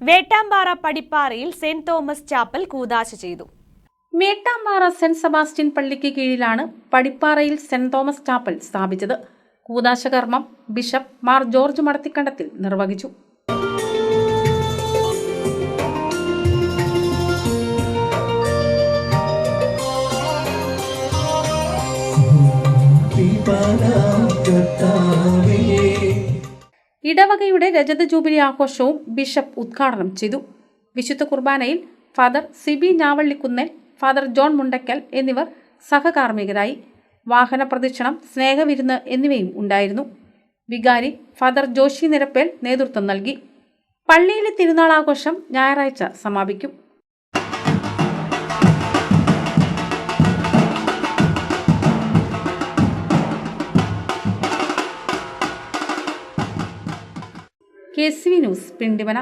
വേട്ടാമ്പാറ പടിപ്പാറയിൽ saint Thomas chapel കൂതാശ ചെയ്തു. വേട്ടാമ്പാറ സെന്റ് സെബാസ്റ്റ്യൻ പള്ളിക്ക് കീഴിലാണ് പടിപ്പാറയിൽ സെന്റ് തോമസ് ചാപ്പൽ സ്ഥാപിച്ചത്. കൂതാശകർമ്മം ബിഷപ്പ് മാർ ജോർജ് മടത്തിക്കണ്ടത്തിൽ നിർവഹിച്ചു. ഇടവകയുടെ രജത ജൂബിലി ആഘോഷവും ബിഷപ്പ് ഉദ്ഘാടനം ചെയ്തു. വിശുദ്ധ കുർബാനയിൽ father Sibi Njavallikunnel father John Mundakkal എന്നിവർ സഹകാർമ്മികരായി. വാഹന പ്രദക്ഷിണം സ്നേഹവിരുന്ന് എന്നിവയും ഉണ്ടായിരുന്നു. വികാരി ഫാദർ ജോഷി നിരപ്പേൽ നേതൃത്വം നൽകി. പള്ളിയിലെ തിരുനാൾ ആഘോഷം ഞായറാഴ്ച സമാപിക്കും. K V news Pindimana